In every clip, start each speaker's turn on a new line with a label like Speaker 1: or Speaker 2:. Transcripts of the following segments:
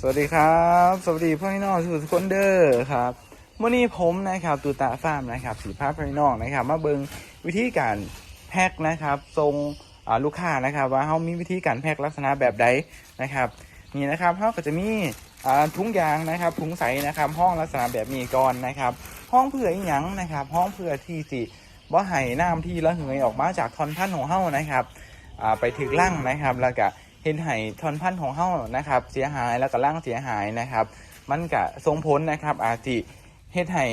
Speaker 1: สวัสดีครับ สวัสดีพ่อพี่น้องทุกคนเด้อครับวันนี้ผมนะครับตูตาฟาร์มนะครับสีภาพพี่น้องนะครับ มาเบิงวิธีการแพ็คนะครับทรงลูกค้านะครับ ว่าเขามีวิธีการแพ็คลักษณะแบบใดนะครับนี่นะครับเขาก็จะมีถุงยางนะครับถุงใสนะครับห้องลักษณะแบบนี้ก่อนนะครับ ห้องเพื่ออีหยังนะครับ ห้องเพื่อที่สิบ่ให้น้ำที่ระเหยออกมาจากทอนพันของเฮานะครับไปถึงล่างนะครับแล้วก็ ห็นไห้ทอนพันธุ์ของเฮานะครับ เสียหายแล้วก็ล่างเสียหายนะครับ มันก็ส่งผลนะครับ อาจิเฮ็ดให้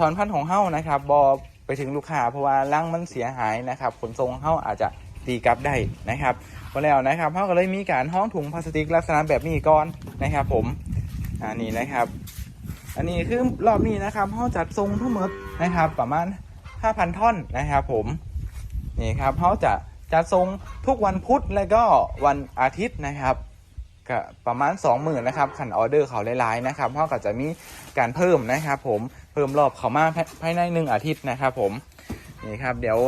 Speaker 1: ทอนพันธุ์ของเฮานะครับบอไปถึงลูกค้าเพราะว่าล่างมันเสียหายนะครับขนส่งเฮาอาจจะตีกลับได้นะครับพอแล้วนะครับเฮาก็เลยมีการห้องถุงพลาสติกลักษณะแบบนี้ก่อนนะครับ ผมอ่านี่นะครับ อันนี้คือรอบนี้นะครับเขาจัดทรงทั้งหมดนะครับ ประมาณ5,000ท่อนนะครับ ผมนี่ครับเขาจะ จัดทรงทุกวันพุธและก็วันอาทิตย์นะครับก็ประมาณ 20,000นะครับขันออเดอร์เขาหลายๆนะครับเขาก็จะมีการเพิ่มนะครับผมเพิ่มรอบเขามาภายในหนึ่งอาทิตย์นะครับผมนี่ครับเดี๋ยว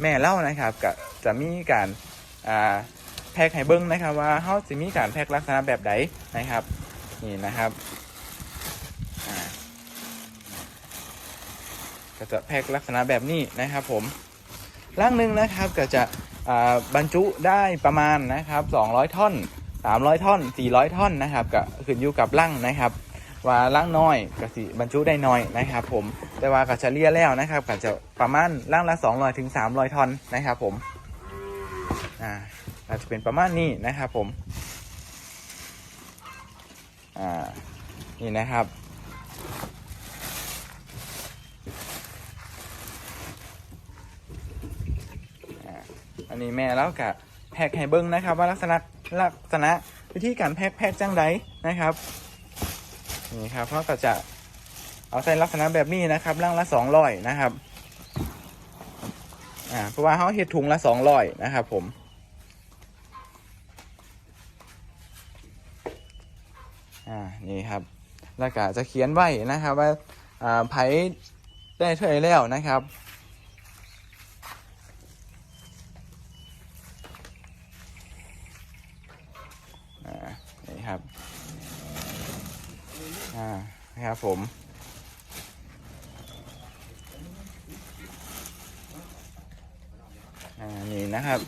Speaker 1: แม่เล่านะครับก็จะมีการาแพ็คให้เบิ้งนะครับ ว่าเขาจะมีการแพ็คลักษณะแบบใดนะครับนี่นะครับก็จะแพ็คลักษณะแบบนี้นะครับผมร่างหนึ่งนะครับก็จะ บรรจุได้ประมาณนะครับ200 ท่อน 300 ท่อน 400 ท่อนนะครับก็ขึ้นอยู่กับร่างนะครับว่าร่างน้อยก็สิบรรจุได้น้อยนะครับ ผมแต่ว่าก็เฉลี่ยแล้วนะครับก็จะประมาณร่างละ200ถึง300ท่อนนะครับ ผมอ่าอาจจะเป็นประมาณนี้นะครับ ผมอ่านี่นะครับ อ่าอั นี้แม่แล้วกับแพกให้เบิ้งนะครับ ว่าลักษณะลักษณะวิธีการแพกแพกจังไดนะครับนี่ครับเขาก็จะเอาใส่ลักษณะแบบนี้นะครับร่างละสองร้อยนะครับอ่าเพราะว่าเขาเห็ดถุงละสองร้อยนะครับผมอ่านี่ครับแล้วก็จะเขียนไว้นะครับว่าอ่าไผได้เท่าไรแล้วนะครับ อ่า นี่ครับ อ่า นะครับผม อ่า นี่นะครับ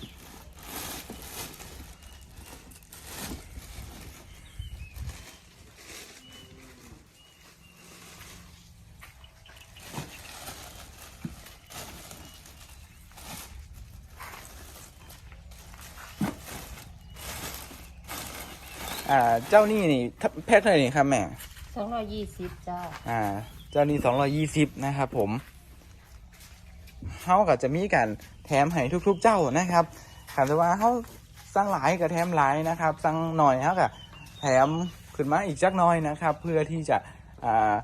Speaker 1: อ่าเจ้านี่นี่แพ็คเท่าไหร่นี่ครับแม่
Speaker 2: สองร้อยยี่สิบจ้า
Speaker 1: อ่า เจ้านี้สองร้อยี่สิบนะครับผมเขาก็จะมีการแถมให้ทุกๆเจ้านะครับถามแต่ว่าเขาสั่งหลายกับแถมหลายนะครับสั่งหน่อยเขาก็แถมขึ้นมาอีกจักหน้อยนะครับ เพื่อที่จะอ่า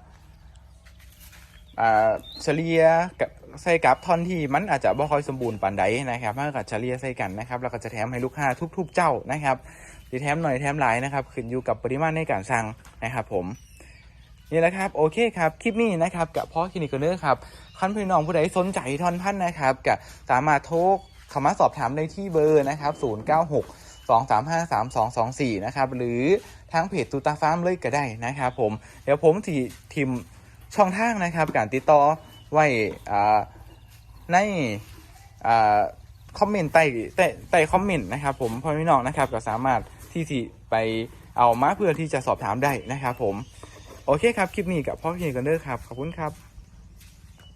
Speaker 1: เฉลี่ยกับใส่กับท่อนที่มันอาจจะบ่ค่อยสมบูรณ์ปานใดนะครับเขาก็เฉลี่ยใส่กันนะครับแล้วก็จะแถมให้ลูกค้าทุก ๆ เจ้านะครับสิแถมหน่อยแถมหลายนะครับ ขึ้นอยู่กับปริมาณในการสั่งนะครับผม นี่แหละครับโอเคครับคลิปนี้นะครับกับพ่อคลินิกเนอร์ครับคันพี่น้องผู้ใดสนใจทอนพันนะครับก็สามารถโทรเข้ามาสอบถามได้ที่เบอร์นะครับ096 235 3224 นะครับ หรือทางเพจตูตาฟาร์มเลยก็ได้นะครับผม เดี๋ยวผมที่ทีมช่องทางนะครับ การติดต่อไว้ในอคอมเมนต์ใต้ใต้ใต้คอมเมนต์นะครับผมพ่อพี่น้องนะครับก็สามารถที่ที่ไปเอามาเพื่อที่จะสอบถามได้นะครับผม โอเคครับ คลิปนี้กับพ่อเคียนกันเด้อครับ ขอบคุณครับ